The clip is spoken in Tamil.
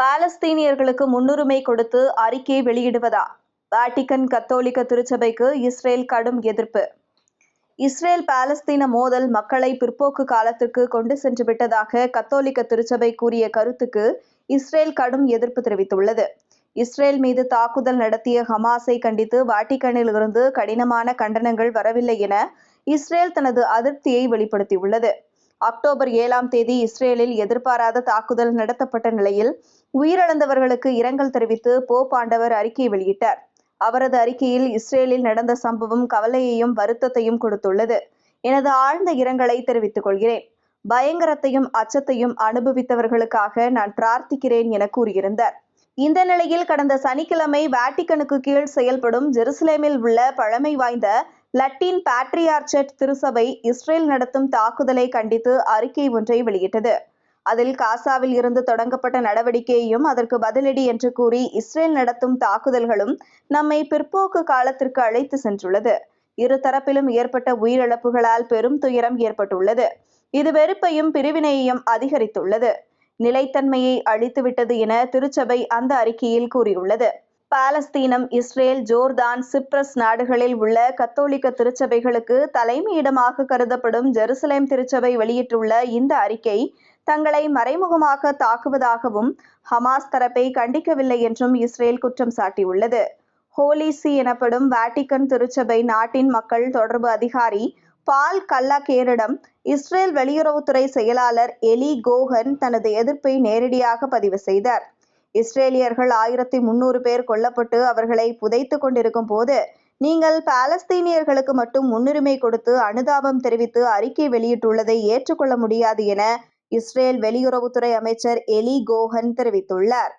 பாலஸ்தீனியர்களுக்கு முன்னுரிமை கொடுத்து அறிக்கை வெளியிடுவதா? வாட்டிகன் கத்தோலிக்க திருச்சபைக்கு இஸ்ரேல் கடும் எதிர்ப்பு. இஸ்ரேல் பாலஸ்தீன மோதல் மக்களை பிற்போக்கு காலத்திற்கு கொண்டு சென்று விட்டதாக கத்தோலிக்க திருச்சபை கூறிய கருத்துக்கு இஸ்ரேல் கடும் எதிர்ப்பு தெரிவித்துள்ளது. இஸ்ரேல் மீது தாக்குதல் நடத்திய ஹமாஸை கண்டித்து வாட்டிகனில் இருந்து கடினமான கண்டனங்கள் வரவில்லை என இஸ்ரேல் தனது அதிருப்தியை வெளிப்படுத்தியுள்ளது. அக்டோபர் ஏழாம் தேதி இஸ்ரேலில் எதிர்பாராத தாக்குதல் நடத்தப்பட்ட நிலையில் உயிரிழந்தவர்களுக்கு இரங்கல் தெரிவித்து போப் ஆண்டவர் அறிக்கை வெளியிட்டார். அவரது அறிக்கையில் இஸ்ரேலில் நடந்த சம்பவம் கவலையையும் வருத்தத்தையும் கொடுத்துள்ளது. எனது ஆழ்ந்த இரங்கலை தெரிவித்துக் கொள்கிறேன். பயங்கரத்தையும் அச்சத்தையும் அனுபவித்தவர்களுக்காக நான் பிரார்த்திக்கிறேன் என கூறியிருந்தார். இந்த நிலையில் கடந்த சனிக்கிழமை வாட்டிக்கனுக்கு கீழ் செயல்படும் ஜெருசலேமில் உள்ள பழமை வாய்ந்த லட்டின் பேட்ரியார்ச்சட் திருசபை இஸ்ரேல் நடத்தும் தாக்குதலை கண்டித்து அறிக்கை ஒன்றை வெளியிட்டது. அதில் காசாவில் இருந்து தொடங்கப்பட்ட நடவடிக்கையையும் அதற்கு பதிலடி என்று கூறி இஸ்ரேல் நடத்தும் தாக்குதல்களும் நம்மை பிற்போக்கு காலத்திற்கு அழைத்து சென்றுள்ளது. இரு தரப்பிலும் ஏற்பட்ட உயிரிழப்புகளால் பெரும் துயரம் ஏற்பட்டுள்ளது. இது வெறுப்பையும் பிரிவினையையும் அதிகரித்துள்ளது. நிலைத்தன்மையை அழித்துவிட்டது என திருச்சபை அந்த அறிக்கையில் கூறியுள்ளது. பாலஸ்தீனம் இஸ்ரேல் ஜோர்தான் சிப்ரஸ் நாடுகளில் உள்ள கத்தோலிக்க திருச்சபைகளுக்கு தலைமையிடமாக கருதப்படும் ஜெருசலேம் திருச்சபை வெளியிட்டுள்ள இந்த அறிக்கை தங்களை மறைமுகமாக தாக்குவதாகவும் ஹமாஸ் தரப்பை கண்டிக்கவில்லை என்றும் இஸ்ரேல் குற்றம் சாட்டியுள்ளது. ஹோலிசி எனப்படும் வாட்டிகன் திருச்சபை நாட்டின் மக்கள் தொடர்பு அதிகாரி பால் கல்லாகேரிடம் இஸ்ரேல் வெளியுறவுத்துறை செயலாளர் எலி கோஹன் தனது எதிர்ப்பை நேரடியாக பதிவு செய்தார். இஸ்ரேலியர்கள் ஆயிரத்தி முன்னூறு பேர் கொல்லப்பட்டு அவர்களை புதைத்து கொண்டிருக்கும் போது நீங்கள் பாலஸ்தீனியர்களுக்கு மட்டும் முன்னுரிமை கொடுத்து அனுதாபம் தெரிவித்து அறிக்கை வெளியிட்டுள்ளதை ஏற்றுக்கொள்ள முடியாது என இஸ்ரேல் வெளியுறவுத்துறை அமைச்சர் எலி கோஹன் தெரிவித்துள்ளார்.